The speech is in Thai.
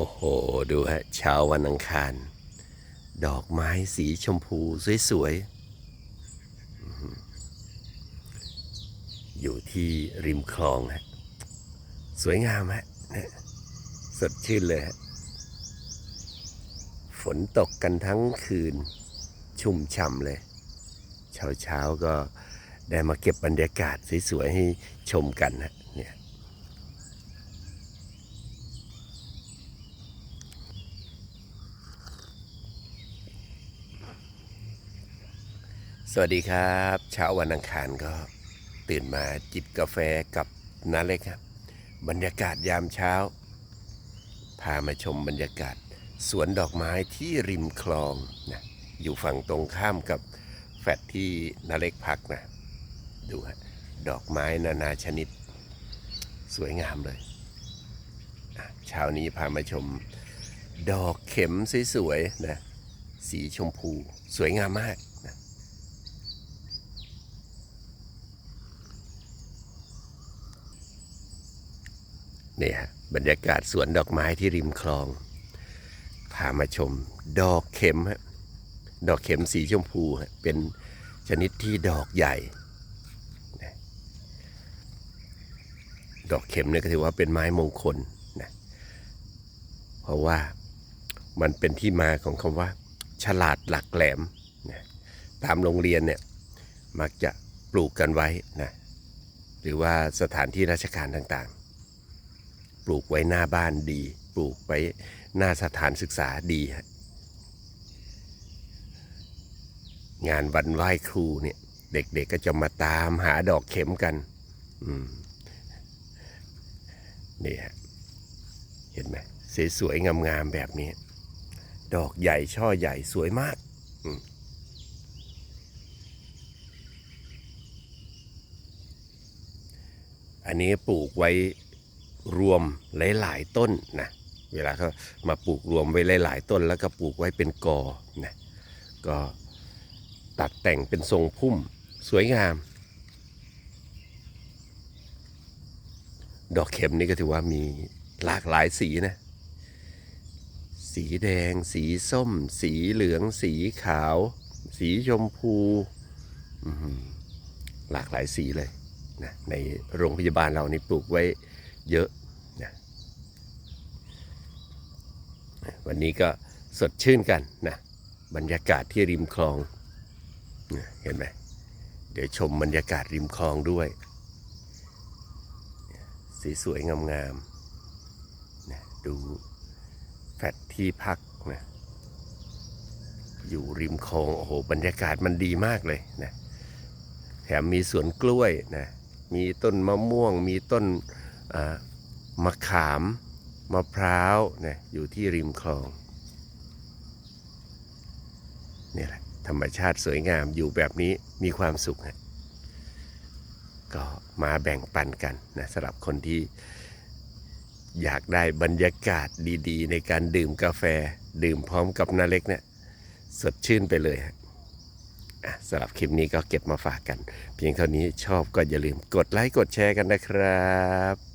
โอ้โห ดูฮะ เช้าวันอังคาร ดอกไม้สีชมพูสวยๆ อยู่ที่ริมคลองฮะ สวยงามฮะ สดชื่นเลยฮะ ฝนตกกันทั้งคืน ชุ่มฉ่ำเลย เช้าๆก็ได้มาเก็บบรรยากาศสวยๆ ให้ชมกันฮะ สวัสดีครับเช้าวันอังคารก็ตื่นมาจิบกาแฟกับน้าเล็กครับ บรรยากาศยามเช้า พามาชมบรรยากาศ สวนดอกไม้ที่ริมคลองนะอยู่ฝั่งตรงข้ามกับแฟลตที่น้าเล็กพักนะดูฮะดอกไม้นานาชนิด สวยงามเลยเช้านี้พามาชม ดอกเข็มสวยๆนะสีชมพูสวยงามมาก นะเนี่ยฮะบรรยากาศสวนดอกไม้ที่ริมคลอง พามาชมดอกเข็มฮะดอกเข็มสีชมพูฮะเป็นชนิดที่ดอกใหญ่ ดอกเข็มเนี่ยก็ถือว่าเป็นไม้มงคลนะเพราะว่ามันเป็นที่มาของคำว่า ฉลาดหลักแหลมนะตามโรงเรียนเนี่ยมักจะปลูกกันไว้นะหรือว่าสถานที่ราชการต่าง ปลูกไว้หน้าบ้านดี ปลูกไว้หน้าสถานศึกษาดีฮะงานวันไหว้ครูเนี่ย เด็กๆก็จะมาตามหาดอกเข็มกันนี่ฮะเห็นไหมสวยๆงามๆแบบนี้ ดอกใหญ่ช่อใหญ่สวยมากอันนี้ปลูกไว้ รวมหลาย ๆ ต้นนะเวลาเขามาปลูกรวมไว้หลาย ๆ ต้นแล้วก็ปลูกไว้เป็นกอนะก็ตัดแต่งเป็นทรงพุ่มสวยงาม ดอกเข็มนี่ก็ถือว่ามีหลากหลายสีนะ สีแดง สีส้ม สีเหลือง สีขาว สีชมพู หลากหลายสีเลยนะในโรงพยาบาลเรานี่ปลูกไว้ เยอะนะวันนี้ก็สดชื่นกันนะบรรยากาศที่ริมคลองเห็นไหมเดี๋ยวชมบรรยากาศริมคลองด้วย สีสวยงามๆนะดูแฟลตที่พักนะอยู่ริมคลองโอ้โหบรรยากาศมันดีมากเลยนะแถมมีสวนกล้วยนะมีต้นมะม่วงมีต้น มะขามมะพร้าวนะอยู่ที่ริมคลองนี่แหละธรรมชาติสวยงามอยู่แบบนี้มีความสุขฮะก็มาแบ่งปันกันนะสำหรับคนที่อยากได้บรรยากาศดี ๆ ในการดื่มกาแฟ ดื่มพร้อมกับนาเล็กเนี่ยสดชื่นไปเลยฮะสำหรับคลิปนี้ก็เก็บมาฝากกัน เพียงเท่านี้ชอบก็อย่าลืมกดไลค์กดแชร์กันนะครับ